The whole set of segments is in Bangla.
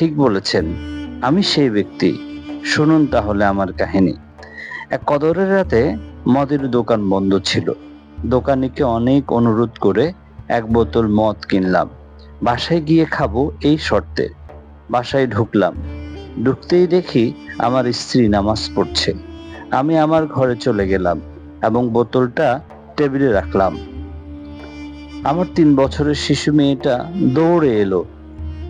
ঠিক বলেছেন, আমি সেই ব্যক্তি। শুনুন তাহলে আমার কাহিনী। এক কদরের রাতে মদের দোকান বন্ধ ছিল। দোকানিকে অনেক অনুরোধ করে এক বোতল মদ কিনলাম। বাসায় গিয়ে খাব এই শর্তে। বাসায় ঢুকলাম। ঢুকতেই দেখি আমার স্ত্রী নামাজ পড়ছে। আমি আমার ঘরে চলে গেলাম এবং বোতলটা টেবিলে রাখলাম। আমার তিন বছরের শিশু মেয়েটা দৌড়ে এলো।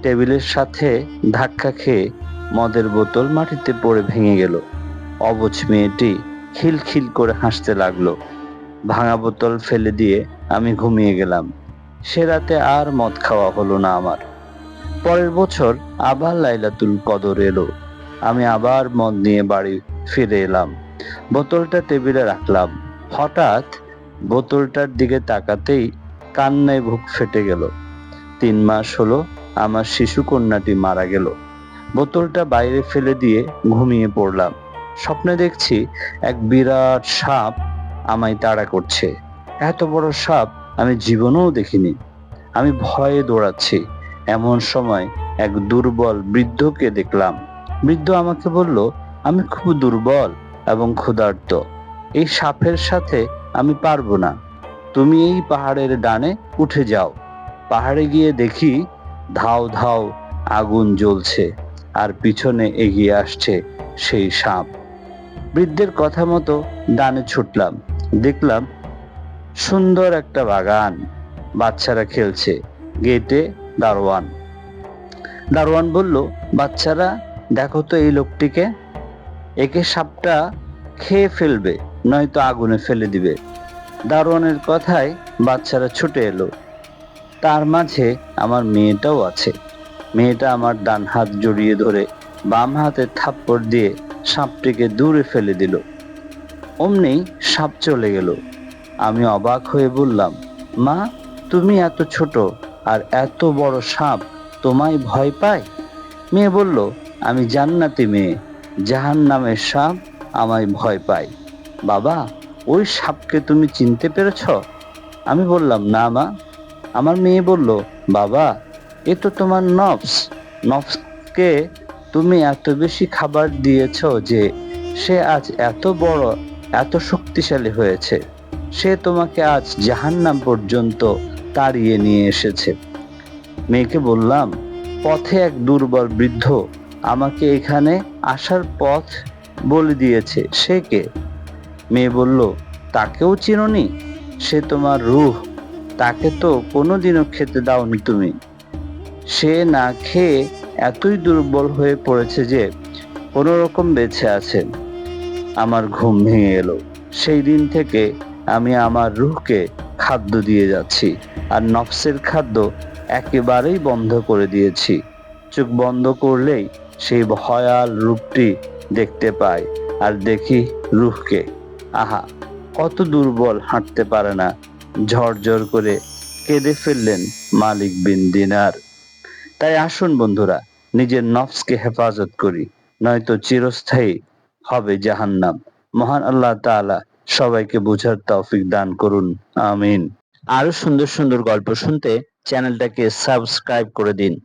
টেবিলের সাথে ধাক্কা খেয়ে মদের বোতল মাটিতে পড়ে ভেঙে গেল। অবুঝ মেয়েটি খিলখিল করে হাসতে লাগল। ভাঙা বোতল ফেলে দিয়ে আমি ঘুমিয়ে গেলাম। সে রাতে আর মদ খাওয়া হলো না আমার। পরের বছর আবার লাইলাতুল কদর এলো। আমি আবার মদ নিয়ে বাড়ি ফিরে এলাম। বোতলটা টেবিলে রাখলাম। হঠাৎ বোতলটার দিকে তাকাতেই কান্নায় বুক ফেটে গেল। তিন মাস হলো আমার শিশু কন্যাটি মারা গেল। বোতলটা বাইরে ফেলে দিয়ে ঘুমিয়ে পড়লাম। স্বপ্নে দেখছি এক বিরাট সাপ আমায় তাড়া করছে। এত বড় সাপ আমি জীবনেও দেখিনি। আমি ভয়ে দৌড়াচ্ছি। এমন সময় এক দুর্বল বৃদ্ধকে দেখলাম। বৃদ্ধ আমাকে বলল, আমি খুব দুর্বল এবং ক্ষুধার্ত। এই সাপের সাথে আমি পারব না। তুমি এই পাহাড়ের ডানে উঠে যাও। পাহাড়ে গিয়ে দেখি ধাও ধাও আগুন জ্বলছে আর পিছনে এগিয়ে আসছে সেই সাপ। বৃদ্ধের কথা মতো ডানে ছুটলাম। দেখলাম সুন্দর একটা বাগান। বাচ্চারা খেলছে। গেটে দারোয়ান। দারোয়ান বলল, বাচ্চারা, দেখো তো এই লোকটিকে। একে সাপটা খেয়ে ফেলবে, নয়তো আগুনে ফেলে দিবে। দারোয়ানের কথায় বাচ্চারা ছুটে এলো। তার মাঝে আমার মেয়েটাও আছে। মেয়েটা আমার ডান হাত জড়িয়ে ধরে বাম হাতে থাপ্পড় দিয়ে সাপটিকে দূরে ফেলে দিল। অমনি সাপ চলে গেল। আমি অবাক হয়ে বললাম, মা, তুমি এত ছোট আর এত বড় সাপ, তোমায় ভয় পায়? মেয়ে বলল, আমি জান্নাতি মেয়ে জাহান নামের সাপ আমায় ভয় পায়। বাবা, ওই সাপকে তুমি চিনতে পেরেছ? আমি বললাম, না মা আমার মেয়ে বলল, বাবা, এ তো তোমার নফস। নফসকে তুমি এত বেশি খাবার দিয়েছ যে সে আজ এত বড়, এত শক্তিশালী হয়েছে। সে তোমাকে আজ জাহান্নাম পর্যন্ত তাড়িয়ে নিয়ে এসেছে। মেয়েকে বললাম, পথে এক দুর্বল বৃদ্ধ আমাকে এখানে আসার পথ বলে দিয়েছে। সে কে? মেয়ে বলল, তাকেও চিনোনি? সে তোমার রুহ। তাকে তো কোনোদিনও খেতে দাওনি তুমি। সে না খেয়ে এতই দুর্বল হয়ে পড়েছে যে কোনো রকম বেঁচে আছে। আমার ঘুম ভেঙে এলো। সেই দিন থেকে আমি আমার রুহকে খাদ্য দিয়ে যাচ্ছি আর নফসের খাদ্য একেবারেই বন্ধ করে দিয়েছি। চোখ বন্ধ করলেই সেই ভয়াল রূপটি দেখতে পাই আর দেখি রুহকে। আহা, কত দুর্বল, হাঁটতে পারে না। ঝরঝর করে কেঁদে ফেললেন মালিক বিন দিনার। তাই আসুন বন্ধুরা, নিজের নফসকে হেফাজত করি, নয়তো চিরস্থায়ী হবে জাহান্নাম। মহান আল্লাহ তাআলা সবাইকে বোঝার তৌফিক দান করুন, আমিন। আরও সুন্দর সুন্দর গল্প শুনতে চ্যানেলটাকে সাবস্ক্রাইব করে দিন।